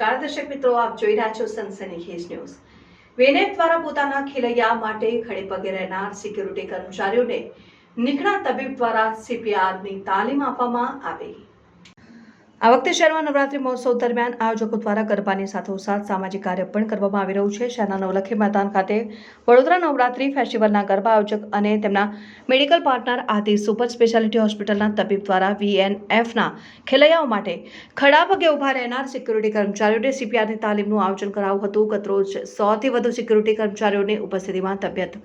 નમસ્કાર, દર્શક મિત્રો, આપ જોઈ રહ્યા છો સનસની ખેજ ન્યૂઝ. વેનેટ દ્વારા પોતાના ખેલૈયા માટે ખડે પગે રહેનાર સિક્યુરિટી કર્મચારીઓને નિખણા તબીબ દ્વારા સીપીઆરની તાલીમ આપવામાં આવી. આ વખતે શહેરમાં નવરાત્રી મહોત્સવ દરમિયાન આયોજકો દ્વારા ગરબાની સાથોસાથ સામાજિક કાર્ય પણ કરવામાં આવી રહ્યું છે. શહેરના નવલખી મેદાન ખાતે વડોદરા નવરાત્રી ફેસ્ટિવલના ગરબા આયોજક અને તેમના medical partner Adi super speciality હોસ્પિટલના તબીબ દ્વારા વીએનએફના ખેલૈયાઓ માટે ખડા પગે ઊભા રહેનાર સિક્યુરિટી કર્મચારીઓને સીપીઆરની તાલીમનું આયોજન કરાવ્યું હતું. ગતરોજ સોથી વધુ સિક્યુરિટી કર્મચારીઓની ઉપસ્થિતિમાં તબિયત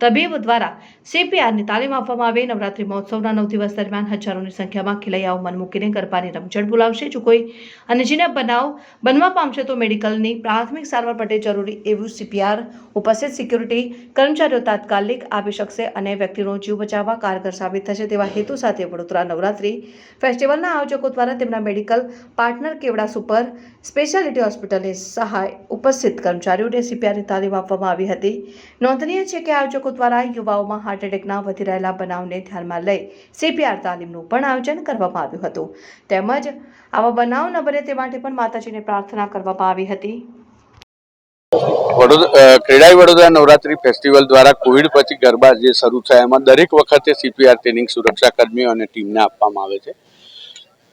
તબીબ દ્વારા સીપીઆરની તાલીમ આપવામાં આવી. નવરાત્રી મહોત્સવના નવ દિવસ દરમિયાન હજારોની સંખ્યામાં ખેલૈયાઓ મન મૂકીને ગરબાની રમઝટ બોલાવશે જો કોઈ અનજીને બનાવ બનવા પામશે. તો મેડિકલની પ્રાથમિક સારવાર માટે જરૂરી એવું સીપીઆર ઉપસ્થિત સિક્યુરિટી કર્મચારીઓ તાત્કાલિક આપી શકશે અને વ્યક્તિનો જીવ બચાવવા કારગર સાબિત થશે તેવા હેતુ સાથે વડોદરા નવરાત્રી ફેસ્ટિવલના આયોજકો દ્વારા તેમના medical partner Kevada super speciality હોસ્પિટલની સહાય ઉપસ્થિત કર્મચારીઓને સીપીઆરની તાલીમ આપવામાં આવી હતી. નોંધનીય છે કે આયોજકો દ્વારા યુવાઓમાં હાર્ટ એટેકના વધી રહેલા બનાવને ધ્યાનમાં લઈ સીપીઆર તાલીમનું પણ આયોજન કરવામાં આવ્યું હતું. તેમજ આવા બનાવ ન બને તે માટે પણ માતાજીને પ્રાર્થના કરવામાં આવી હતી. વડોદરા અ, વડોદરા નવરાત્રી ફેસ્ટિવલ દ્વારા કોવિડ પછી ગરબા જે શરૂ થયા એમાં દરેક વખતે સીપીઆર ટ્રેનિંગ સુરક્ષા કર્મીઓ અને ટીમને આપવામાં આવે છે.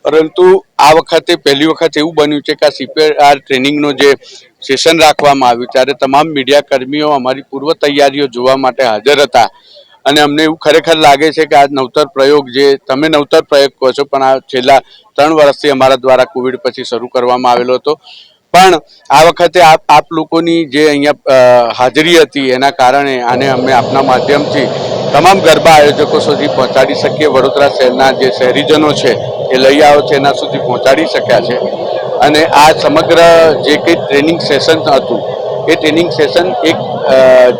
પરંતુ આ વખતે, પહેલી વખત એવું બન્યું છે કે આ સીપીઆર ટ્રેનિંગનો જે સેશન રાખવામાં આવ્યું, ત્યારે તમામ મીડિયા કર્મીઓ અમારી પૂર્વ તૈયારીઓ જોવા માટે હાજર હતા. અને અમને એવું ખરેખર લાગે છે કે આ નવતર પ્રયોગ જે, તમે નવતર પ્રયોગ કહો છો, પણ આ છેલ્લા ત્રણ વર્ષથી અમારા દ્વારા કોવિડ પછી શરૂ કરવામાં આવેલો હતો. પણ આ વખતે આપ આપ લોકોની જે અહીંયા હાજરી હતી, એના કારણે આને અમે આપના માધ્યમથી તમામ ગરબા આયોજકો સુધી પહોંચાડી શકીએ. વડોદરા શહેરના જે શહેરીજનો છે એ લઈ આવો છે, એના સુધી પહોંચાડી શક્યા છે. અને આ સમગ્ર જે કંઈ ટ્રેનિંગ સેશન હતું, એ ટ્રેનિંગ સેશન એક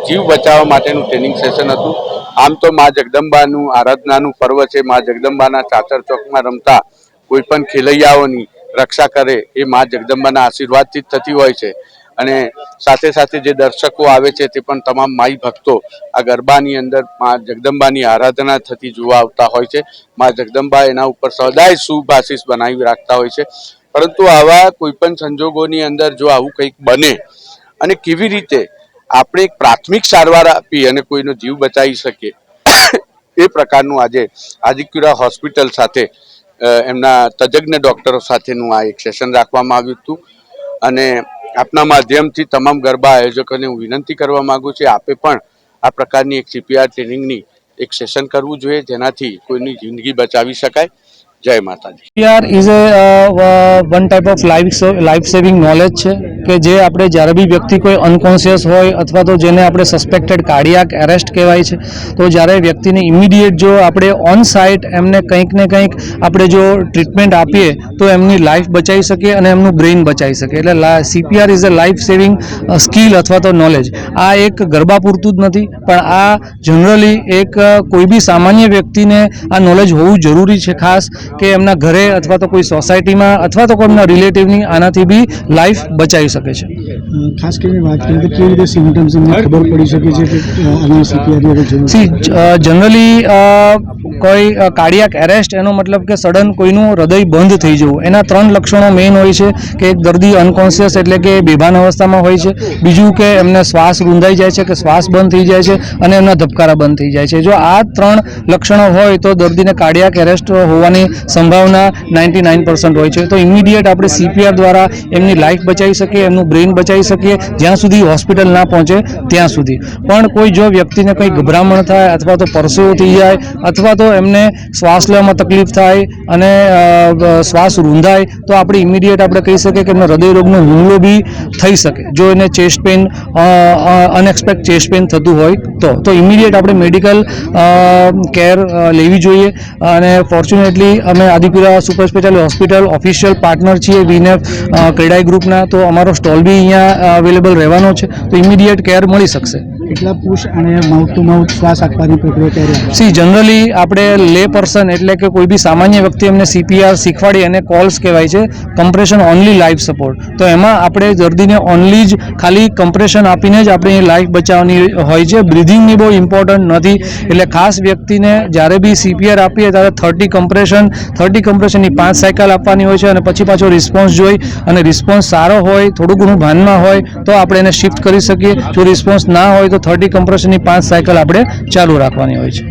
જીવ બચાવવા માટેનું ટ્રેનિંગ સેશન હતું. આમ તો મા જગદંબાનું આરાધનાનું પર્વ છે. મા જગદંબાના ચાચર ચોકમાં રમતા કોઈ પણ ખેલૈયાઓની રક્ષા કરે એ મા જગદંબાના આશીર્વાદથી જ થતી હોય છે. અને સાથે સાથે જે દર્શકો આવે છે તે પણ તમામ માઈ ભક્તો આ ગરબાની અંદર મા જગદંબાની આરાધના થતી જોવા આવતા હોય છે. મા જગદંબા એના ઉપર સદાય શુભ આશીષ બનાવી રાખતા હોય છે. પરંતુ આવા કોઈપણ સંજોગોની અંદર જો આવું કંઈક બને અને કેવી રીતે આપણે એક પ્રાથમિક સારવાર આપી અને કોઈનો જીવ બચાવી શકીએ, એ પ્રકારનું આજે આદિક્યુરા હોસ્પિટલ સાથે એમના તજજ્ઞ ડોક્ટરો સાથેનું આ એક સેશન રાખવામાં આવ્યું હતું. અને આપના માધ્યમથી તમામ ગરબા આયોજકોને હું વિનંતી કરવા માંગુ છું, આપે પણ આ પ્રકારની એક સીપીઆર ટ્રેનિંગની એક સેશન કરવું જોઈએ, જેનાથી કોઈની જિંદગી બચાવી શકાય. જય માતાજી. CPR is a one type of life life saving knowledge છે. કે જે આપણે જ્યારે બી વ્યક્તિ કોઈ અનકોન્શિયસ હોય અથવા તો જેને આપણે સસ્પેક્ટેડ કાર્ડિયાક એરેસ્ટ કહેવાય છે, તો જ્યારે વ્યક્તિને ઇમિડિયેટ જો આપણે ઓન સાઇટ એમને કંઈક ને કંઈક આપણે જો ટ્રીટમેન્ટ આપીએ, તો એમની લાઈફ બચાવી શકીએ અને એમનું બ્રેઇન બચાવી શકીએ. એટલે CPR is a life saving skill અથવા તો નોલેજ આ એક ગરબા પૂરતું જ નથી, પણ આ જનરલી એક કોઈ બી સામાન્ય વ્યક્તિને આ નોલેજ હોવું જરૂરી છે ખાસ કે એમના ઘરે અથવા તો કોઈ સોસાયટીમાં અથવા તો કોઈ એમના રિલેટિવની આનાથી બી લાઈફ બચાવી શકે છે. ખાસ કરીને વાત કરીએ તો કેવી રીતે સિમ્ટમ્સ એમને ખબર પડી શકે છે કે આની સી જનરલી કોઈ કાર્ડિયાક એરેસ્ટ એનો મતલબ કે સડન કોઈનું હૃદય બંધ થઈ જવું. એના ત્રણ લક્ષણો મેઇન હોય છે. કે એક દર્દી અનકોન્શિયસ એટલે કે બેભાન અવસ્થામાં હોય છે. બીજું કે એમને શ્વાસ રૂંધાઈ જાય છે કે શ્વાસ બંધ થઈ જાય છે અને એમના ધબકારા બંધ થઈ જાય છે. જો આ ત્રણ લક્ષણો હોય તો દર્દીને કાર્ડિયાક એરેસ્ટ હોવાની સંભાવના નાઇન્ટી નાઇન હોય છે. તો ઇમિડિયેટ આપણે સીપીઆર દ્વારા એમની લાઈફ બચાવી શકીએ. એમનું બ્રેઇન બચાવી શકીએ, જ્યાં સુધી હોસ્પિટલ ના પહોંચે ત્યાં સુધી. પણ કોઈ જો વ્યક્તિને કંઈ ગભરામણ થાય અથવા તો પરસેવો થઈ જાય અથવા તો એમને શ્વાસ લેવામાં તકલીફ થાય અને શ્વાસ રૂંધાય, તો આપણે ઇમિડિયેટ આપણે કહી શકીએ કે એમને હૃદયરોગનો હુમલો બી થઈ શકે. જો એને chest pain unexpect chest pain થતું હોય તો. તો ઇમિડિયેટ આપણે મેડિકલ કેર લેવી જોઈએ. અને ફોર્ચ્યુનેટલી અમે Adipura super speciality hospital official partner છીએ વીનેફ ક્રેડાઈ ગ્રુપના તો અમારો સ્ટોલ બી અહીંયા અવેલેબલ રહેવાનો છે તો ઇમિડિયેટ કેર મળી શકશે. માઉથ ટુ માઉથ શ્વાસ આપવાની પ્રક્રિયા સી જનરલી આપણે લે પર્સન એટલે કે કોઈ બી સામાન્ય વ્યક્તિ એમને સીપીઆર શીખવાડી અને કોલ્સ કહેવાય છે કમ્પ્રેશન ઓનલી લાઈફ સપોર્ટ તો એમાં આપણે દર્દીને ઓનલી જ ખાલી કમ્પ્રેશન આપીને જ આપણે લાઈફ બચાવવાની હોય છે. બ્રિધિંગની બહુ ઇમ્પોર્ટન્ટ નથી. એટલે ખાસ વ્યક્તિને જ્યારે બી સીપીઆર આપીએ ત્યારે થર્ટી કમ્પ્રેશન થર્ટી કમ્પ્રેશનની પાંચ સાયકલ આપવાની હોય છે અને પછી પાછો રિસ્પોન્સ જોઈ. અને રિસ્પોન્સ સારો હોય, થોડું ઘણું ભાનમાં હોય, તો આપણે એને શિફ્ટ કરી શકીએ. જો રિસ્પોન્સ ના હોય થર્ટી કમ્પ્રેશનની પાંચ સાયકલ આપણે ચાલુ રાખવાની હોય છે.